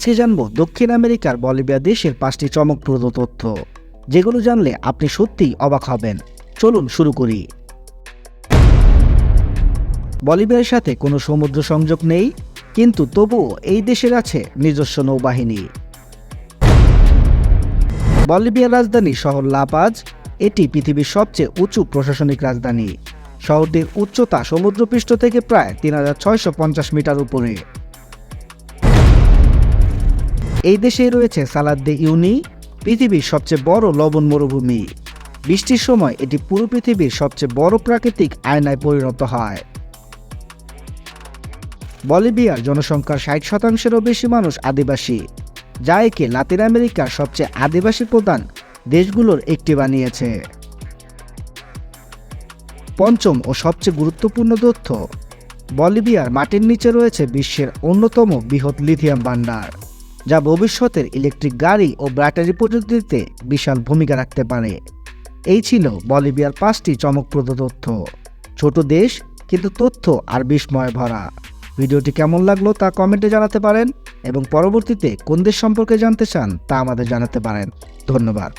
আজকে জানব দক্ষিণ আমেরিকার বলিভিয়া দেশের পাঁচটি চমকপ্রদ তথ্য, যেগুলো জানলে আপনি সত্যিই অবাক হবেন। চলুন শুরু করি। বলিভিয়ার সাথে কোনো সমুদ্র সংযোগ নেই, কিন্তু তবুও এই দেশের আছে নিজস্ব নৌবাহিনী। বলিভিয়ার রাজধানী শহর লাপাজ এটি পৃথিবীর সবচেয়ে উঁচু প্রশাসনিক রাজধানী। শহরটির উচ্চতা সমুদ্রপৃষ্ঠ থেকে প্রায় তিন হাজার ছয়শো পঞ্চাশ মিটার উপরে। এই দেশেই রয়েছে সালাদ দে ইউনি, পৃথিবীর সবচেয়ে বড় লবণ মরুভূমি। বৃষ্টির সময় এটি পুরো পৃথিবীর সবচেয়ে বড় প্রাকৃতিক আয়নায় পরিণত হয়। বলিভিয়ার জনসংখ্যার ষাট শতাংশেরও বেশি মানুষ আদিবাসী, যা একে লাতিন আমেরিকার সবচেয়ে আদিবাসী প্রধান দেশগুলোর একটি বানিয়েছে। পঞ্চম ও সবচেয়ে গুরুত্বপূর্ণ তথ্য, বলিভিয়ার মাটির নিচে রয়েছে বিশ্বের অন্যতম বৃহৎ লিথিয়াম ভান্ডার যা ভবিষ্যতের ইলেকট্রিক গাড়ি ও ব্যাটারি প্রযুক্তিতে বিশাল ভূমিকা রাখতে পারে। এই ছিল বলিভিয়ার পাঁচটি চমকপ্রদ তথ্য। ছোট দেশ, কিন্তু তথ্য আর বিস্ময় ভরা। ভিডিওটি কেমন লাগল তা কমেন্টে জানাতে পারেন এবং পরবর্তীতে কোন দেশ সম্পর্কে জানতে চান তা আমাদের জানাতে পারেন। ধন্যবাদ।